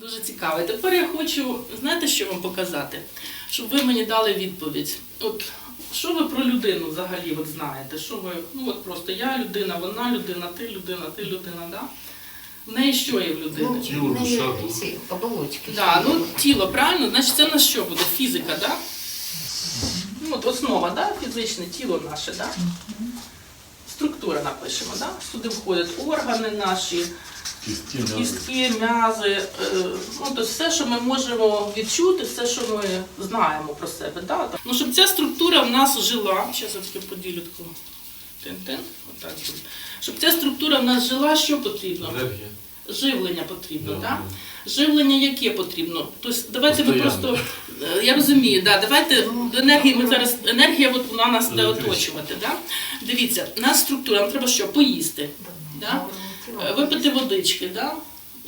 Дуже цікаво. І тепер я хочу, знаєте, що вам показати? Щоб ви мені дали відповідь. От що ви про людину взагалі от знаєте? Що ви, ну от просто я людина, вона людина, ти людина, ти людина, да? В неї що є в людини? Ну, Тіло, в неї душа, ці оболочки. Да, ну тіло, правильно? Значить, це на що буде? Фізика, да? Ну, от основа, да? фізичне тіло наше, да? Структура напишемо, да? Сюди входять органи наші, Кістки, м'язи. кістки, м'язи, е, ну, тобто все, що ми можемо відчути, все, що ми знаємо про себе. Да? Ну, щоб ця структура в нас жила, зараз я таки поділю таку тин-тин, отак буде. Щоб ця структура в нас жила, що потрібно? Енергія. Живлення потрібно, так? да. Живлення яке потрібно? Тобто давайте ви просто, е, я розумію, да, давайте до енергії, ми зараз, енергія от вона нас буде оточувати. Да? Дивіться, у нас структура, нам треба що? Поїсти. Да? Е, Випити водички, да?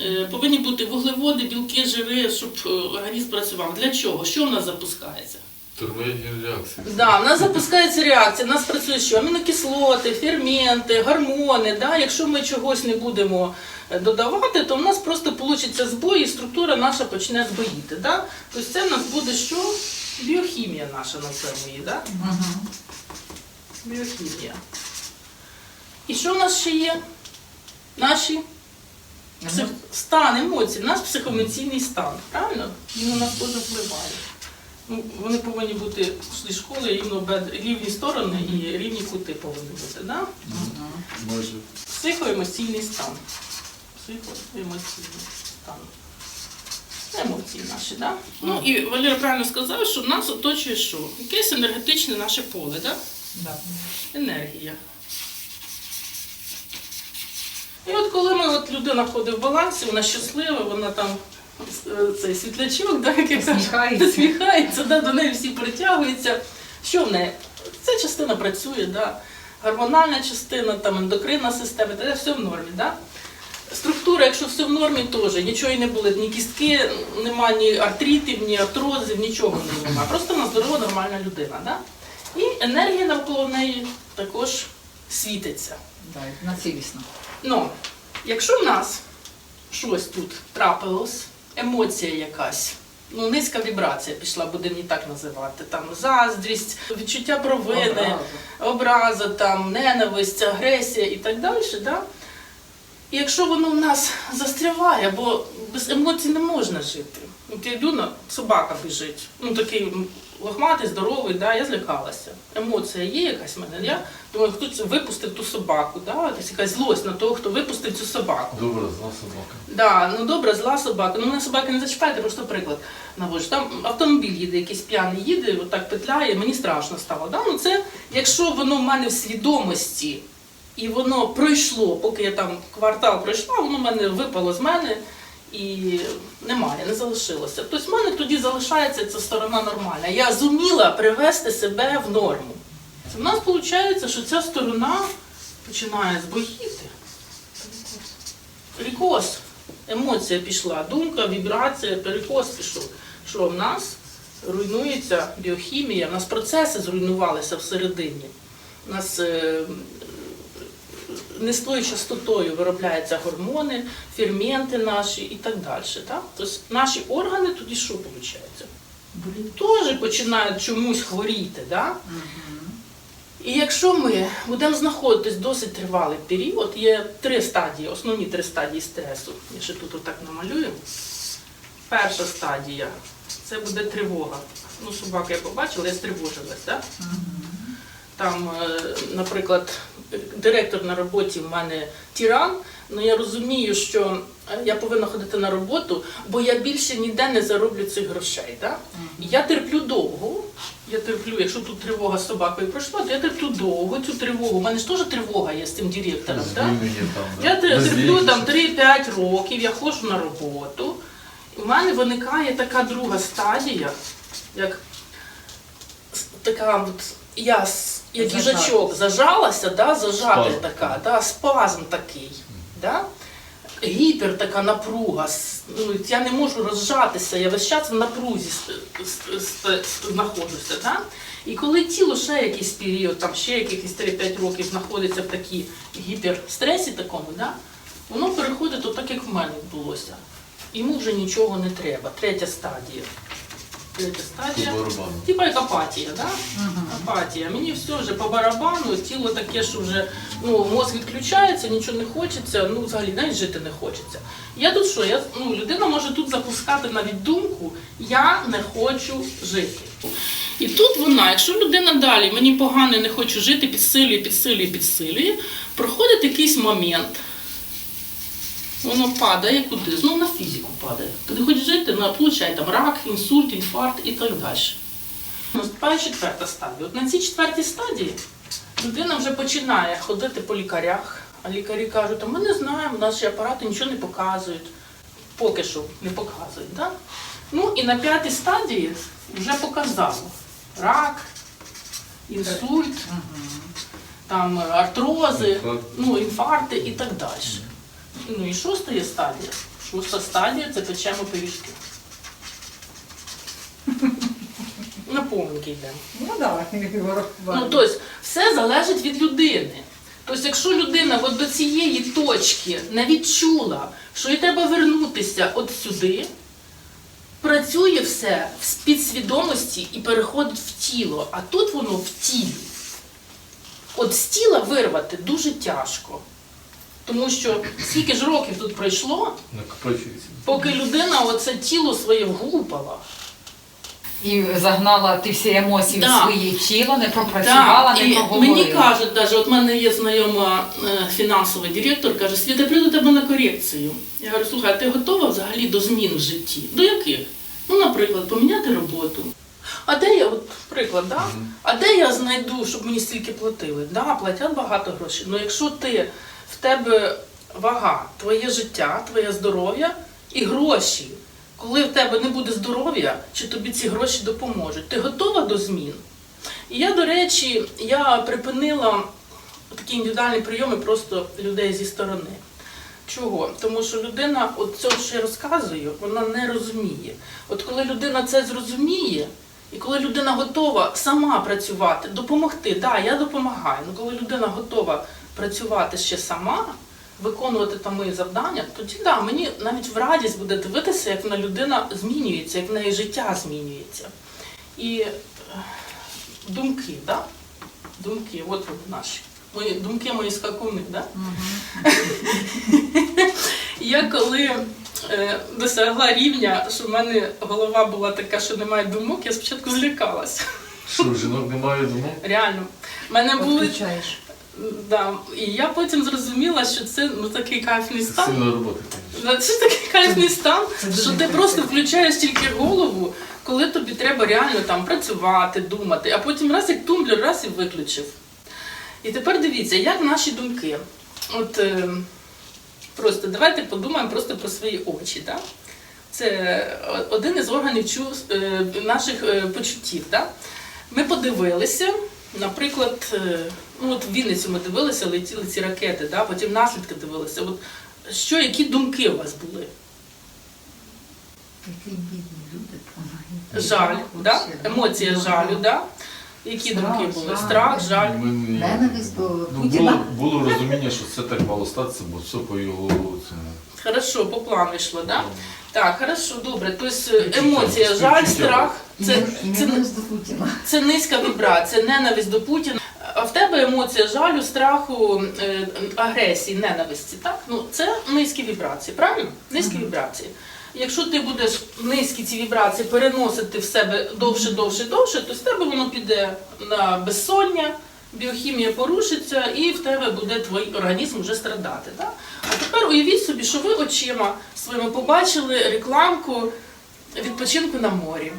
Е, повинні бути вуглеводи, білки, жири, щоб організм працював. Для чого? Що в нас запускається? Термоядні реакції. Да, в нас запускається реакція, в нас працює що? Амінокислоти, ферменти, гормони. Да? Якщо ми чогось не будемо е, додавати, то в нас просто получиться збой і структура наша почне збоїти. Да? Тобто це в нас буде що? Біохімія наша назвемо її. Да? Біохімія. І що в нас ще є? Наші псих... стан емоцій, наш психоемоційний стан. Правильно? Він на нас теж впливає. Ну, вони повинні бути зі школи рівно бед- рівні сторони і рівні кути повинні бути. Да? Майже. Психоемоційний стан. Психоемоційний стан. Емоції наші, да? Ну і Валера правильно сказав, що нас оточує що? Якесь енергетичне наше поле, да? енергія. І от коли ми, от людина ходить в балансі, вона щаслива, вона там цей світлячок, да, який Посміхається. посміхається, да, до неї всі притягуються. Що в неї? Ця частина працює, да. гормональна частина, там, ендокринна система, це все в нормі. Да? Структура, якщо все в нормі, теж нічого і не болить, ні кістки, нема ні артритів, ні артрозів, нічого немає. Просто вона здорова, нормальна людина. Да? І енергія навколо неї також світиться. На цілісно. Ну, якщо в нас щось тут трапилось, емоція якась, ну низька вібрація пішла, будемо її так називати, там заздрість, відчуття провини, образа, там, ненависть, агресія і так далі, да? І якщо воно в нас застряває, бо без емоцій не можна жити. От я йду на собака біжить, ну такий лохматий, здоровий, да, я злякалася. Емоція є якась в мене. Я думаю, хто це випустив ту собаку, да? Якась злость на того, хто випустив цю собаку. Добра, зла собака. Да, ну добре, зла собака. Ну мене собаки не зачіпайте, просто приклад наводжу. Там автомобіль їде, якийсь п'яний їде, отак петляє, мені страшно стало. Да? Ну це якщо воно в мене в свідомості і воно пройшло, поки я там квартал пройшла, воно в мене випало з мене і немає, не залишилося. Тобто в мене тоді залишається ця сторона нормальна. Я зуміла привести себе в норму. В нас виходить, що ця сторона починає збоїти. Перекос. Емоція пішла, думка, вібрація, перекос пішов. Що в нас руйнується біохімія, в нас процеси зруйнувалися всередині. У нас не з тою частотою виробляються гормони, ферменти наші і так далі. Так? Тобто наші органи тоді що виходить? Теж починають чомусь хворіти. Да? І якщо ми будемо знаходитись досить тривалий період, є три стадії, основні три стадії стресу. Я ще тут отак намалюю. Перша стадія це буде тривога. Ну, собаку я побачила, я стривожилась. Да? Там, е, наприклад, директор на роботі в мене тиран, але я розумію, що е, я повинна ходити на роботу, бо я більше ніде не зароблю цих грошей. Да? І я терплю довго. Я терплю, якщо тут тривога з собакою пройшла, то я терплю довго цю тривогу. У мене ж теж тривога є з цим директором. Да? Я терплю там 3-5 років, я ходжу на роботу. У мене виникає така друга стадія, як така от я с- як їжачок зажалася, да, зажата Спазм. така, да, спазм такий. Да? Гіпер така напруга. Ну, я не можу розжатися, я весь час в напрузі знаходжуся. Да? І коли тіло ще якийсь період, там ще якихось 3-5 років знаходиться в такій гіперстресі такому, да? воно переходить отак, як в мене відбулося. йому вже нічого не треба. Третя стадія. Третя стадія. Типа як апатія, да? Апатія. Мені все вже по барабану, тіло таке, що вже ну, мозк відключається, нічого не хочеться, ну взагалі навіть жити не хочеться. Я тут що? Я, ну, людина може тут запускати навіть думку Я не хочу жити. І тут вона, якщо людина далі мені погано, не хочу жити, підсилює, підсилює, підсилює, проходить якийсь момент. Воно падає куди? Знову на фізику падає. Ти не хочеш жити, ну, получай там рак, інсульт, інфаркт і так далі. Наступає четверта стадія. От на цій четвертій стадії людина вже починає ходити по лікарях, а лікарі кажуть, а ми не знаємо, наші апарати нічого не показують. Поки що не показують. Да? Ну і на п'ятій стадії вже показало рак, інсульт, там артрози, ну, інфаркти і так далі. Ну і шоста є стадія. Шоста стадія це печемо пиріжки. На поминки йдемо. Ну так, Ну, тобто, все залежить від людини. Тобто, якщо людина от до цієї точки не відчула, що їй треба вернутися от сюди, працює все в підсвідомості і переходить в тіло, а тут воно в тілі. От з тіла вирвати дуже тяжко. Тому що скільки ж років тут пройшло, поки людина оце тіло своє вгупала. І загнала ті всі емоції Да. в своє тіло, не пропрацювала, Так, не проговорила. мені кажуть, даже, от в мене є знайома е, фінансовий директор, каже, Світа, прийду тебе на корекцію. Я говорю, слухай, а ти готова взагалі до змін в житті? До яких? Ну, наприклад, поміняти роботу. А де я, от приклад, да? а де я знайду, щоб мені стільки платили? Да, платять багато грошей. Ну якщо ти в тебе вага, твоє життя, твоє здоров'я і гроші. Коли в тебе не буде здоров'я, чи тобі ці гроші допоможуть? Ти готова до змін? І я, до речі, я припинила такі індивідуальні прийоми просто людей зі сторони. Чого? Тому що людина, от цього, що я розказую, вона не розуміє. От коли людина це зрозуміє, і коли людина готова сама працювати, допомогти, да, я допомагаю. але коли людина готова працювати ще сама, виконувати там мої завдання, тоді да, мені навіть в радість буде дивитися, як вона людина змінюється, як в неї життя змінюється. І е, думки, да? Думки, от вони наші. Мої думки мої скакуни, да? Я коли е, досягла рівня, що в мене голова була така, що немає думок, я спочатку злякалася. Що, жінок немає думок? Реально. В мене були. Включаєш. Да, і я потім зрозуміла, що це ну, такий кайфний стан. Сильна робота, звісно. Це такий кайфний стан, що ти просто включаєш тільки голову, коли тобі треба реально там працювати, думати, а потім раз як тумблер, раз і виключив. І тепер дивіться, як наші думки. От е, просто давайте подумаємо просто про свої очі. Да? Це один із органів чувств, е, наших е, почуттів. Да? Ми подивилися, наприклад, е, ну от в Вінницю ми дивилися, летіли ці ракети, да? потім наслідки дивилися. От що, які думки у вас були? Які бідні люди помагають. Жаль, да? Емоція жалю, да? Які Страх, думки були? жаль. Страх, жаль. Ми Ненависть до Ну, Путіна. було, було розуміння, що це так мало статися, бо все по його цьому. Хорошо, по плану йшло, да? Так, хорошо, добре. Тобто Відчуття, емоція, жаль, страх, це, це, ненависть до Путіна. це низька вібрація, ненависть до Путіна. А в тебе емоція жалю, страху, е, агресії, ненависті, так? Ну, це низькі вібрації, правильно? Низькі вібрації. Якщо ти будеш низькі ці вібрації переносити в себе довше, довше, довше, то з тебе воно піде на безсоння, біохімія порушиться, і в тебе буде твій організм вже страдати. Так? А тепер уявіть собі, що ви очима своїми побачили рекламку відпочинку на морі,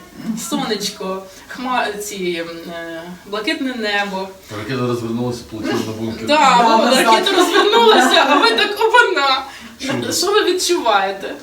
сонечко, хма... ці, е, блакитне небо. Ракета розвернулася, полетіла на бункер. Да, Да, ракета розвернулася, а ви так обана. Що? Що ви відчуваєте?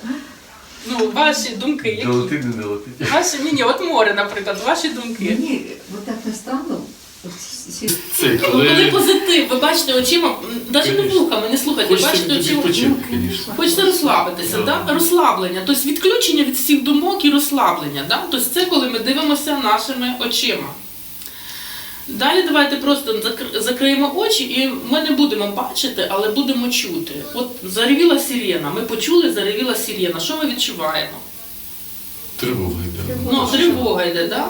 Ну, ваші думки, які? летить, не летить. Ваші, ні, ні, от море, наприклад, ваші думки. Мені от так не стану. От сі- Це Ну, Коли коли позитив, ви бачите очима, навіть не Конечно. вухами, не слухайте, хочеться бачите очима. відпочинку, звісно. Хочеться розслабитися, Да. да? розслаблення, тобто відключення від всіх думок і розслаблення. Да? Тобто це коли ми дивимося нашими очима. Далі давайте просто закр- закриємо очі і ми не будемо бачити, але будемо чути. От заревіла сирена. Ми почули, заревіла сирена. Що ми відчуваємо? Тривога йде. Ну, тривога йде, так? Да?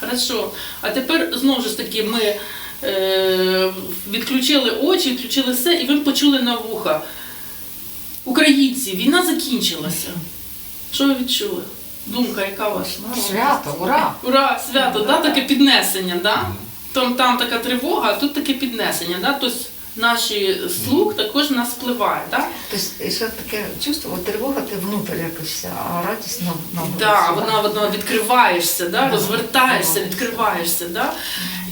Хорошо. А тепер знову ж таки ми е, відключили очі, відключили все, і ви почули на вуха. Українці, війна закінчилася. Що ви відчули? Думка, яка ваша? Свято, ура! Ура, свято, да? таке піднесення, да? там, там така тривога, а тут таке піднесення. Да? Тобто наші слух також нас впливає. Да? Тобто, ще таке чувство, от тривога ти внутрі якось, а радість на, вулиці, Да, вона, вона відкриваєшся, да? розвертаєшся, відкриваєшся. Да?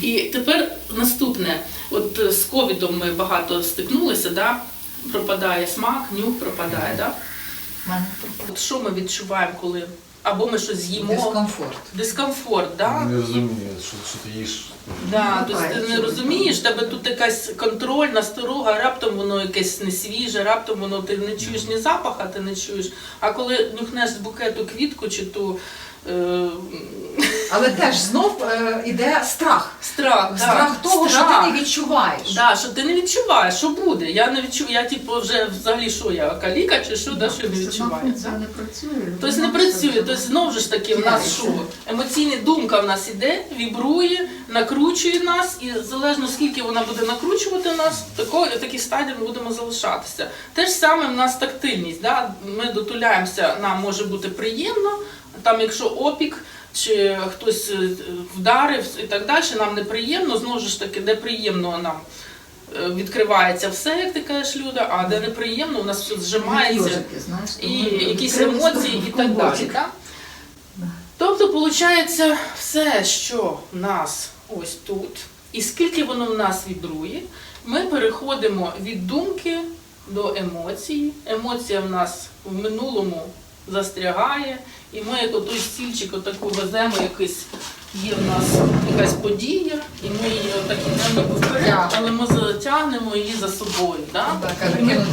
І тепер наступне, от е, з ковідом ми багато стикнулися, да? пропадає смак, нюх пропадає. Да? От що ми відчуваємо, коли або ми щось з'їмо, Дискомфорт. дискомфорт. Да? Не розумію, що, що ти їш. Да, Ну, тобто ти не розумієш, в тебе тут якась контроль, насторога, раптом воно якесь не свіже, раптом воно ти не чуєш ні запаха, ти не чуєш. А коли нюхнеш з букету квітку чи ту Але теж знов е, іде страх. страх, да, Страх того, що ти не відчуваєш. Да, що ти не відчуваєш, що буде. Я не відчуваю, я типу вже взагалі що я каліка чи що, да, що я не відчуваю. Да? не працює. Тобто не працює, тобто знову ж таки в нас що? Емоційна думка в нас іде, вібрує, накручує нас, і залежно скільки вона буде накручувати нас, такої такій стадії ми будемо залишатися. Те ж саме в нас тактильність. Да? Ми дотуляємося, нам може бути приємно, там якщо опік. Чи хтось е, вдарив і так далі, нам неприємно, знову ж таки, де приємно нам е, відкривається все, як ти кажеш, Люда, а де неприємно, у нас все зжимається і якісь емоції і так далі. Да? Тобто, виходить, все, що в нас ось тут, і скільки воно в нас вібрує, ми переходимо від думки до емоції. Емоція в нас в минулому застрягає, і ми як отой стільчик отаку веземо якийсь. Є в нас якась подія, і ми її отак йдемо вперед, але ми затягнемо її за собою. Да? А кинути.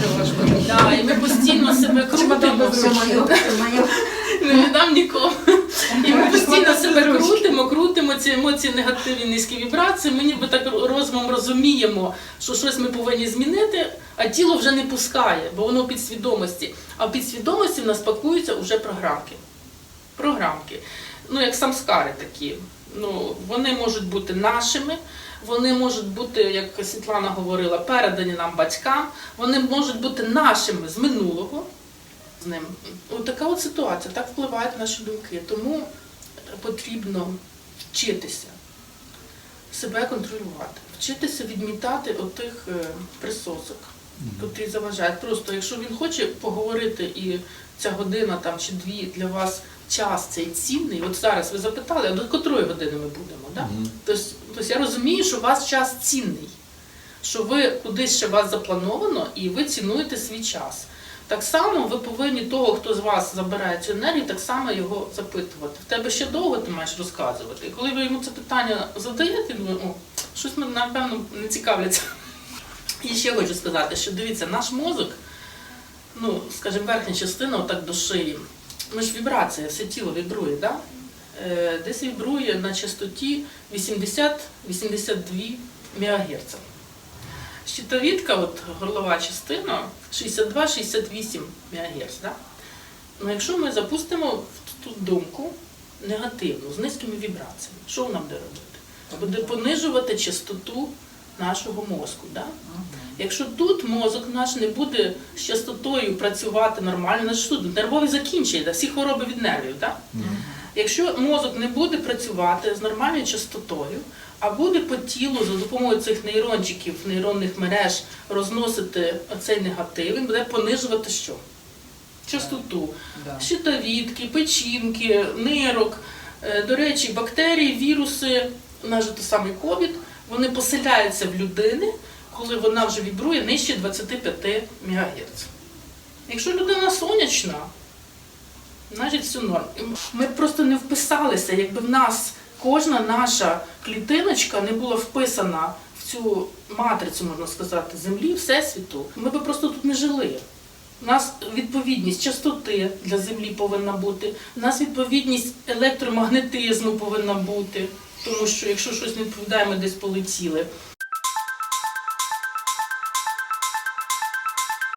Да, і ми постійно себе крутимо. Не віддам нікому. І ми постійно себе крутимо, крутимо ці емоції, негативні низькі вібрації. Ми ніби так розумом розуміємо, що щось ми повинні змінити, а тіло вже не пускає, бо воно в підсвідомості. А в підсвідомості в нас пакуються вже програмки. Програмки. Ну, як самскари такі. Ну, вони можуть бути нашими, вони можуть бути, як Світлана говорила, передані нам батькам, вони можуть бути нашими з минулого з ним. От така от ситуація, так впливають наші думки. Тому потрібно вчитися себе контролювати, вчитися відмітати отих е, присосок, котрі заважають. Просто якщо він хоче поговорити і ця година там чи дві для вас час цей цінний. От зараз ви запитали, а до котрої години ми будемо? Да? Мгм. Тобто, тобто я розумію, що у вас час цінний, що ви кудись ще вас заплановано і ви цінуєте свій час. Так само ви повинні того, хто з вас забирає цю енергію, так само його запитувати. В тебе ще довго ти маєш розказувати. І коли ви йому це питання задаєте, він думає, о, щось мене напевно не цікавляться. І ще хочу сказати, що дивіться, наш мозок, ну, скажімо, верхня частина, отак до шиї. Ми ж вібрація, все тіло вібрує, да? Е, десь вібрує на частоті 80-82 МГц. Щитовідка, от горлова частина 62-68 МГц. Да? Ну, якщо ми запустимо в ту думку негативну, з низькими вібраціями, що вона буде робити? Буде понижувати частоту нашого мозку. Да? Якщо тут мозок наш не буде з частотою працювати нормально, що тут нервові закінчення, всі хвороби від нервів. Да? Якщо мозок не буде працювати з нормальною частотою, а буде по тілу за допомогою цих нейрончиків, нейронних мереж розносити оцей негатив, він буде понижувати що? Частоту. Да. Щитовідки, печінки, нирок. Е, До речі, бактерії, віруси, навіть той самий ковід, вони поселяються в людини, коли вона вже вібрує нижче 25 МГц. Якщо людина сонячна, значить все норм. Ми просто не вписалися, якби в нас кожна наша клітиночка не була вписана в цю матрицю, можна сказати, землі, всесвіту, ми би просто тут не жили. У нас відповідність частоти для землі повинна бути, у нас відповідність електромагнетизму повинна бути. тому що якщо щось не відповідає, ми десь полетіли.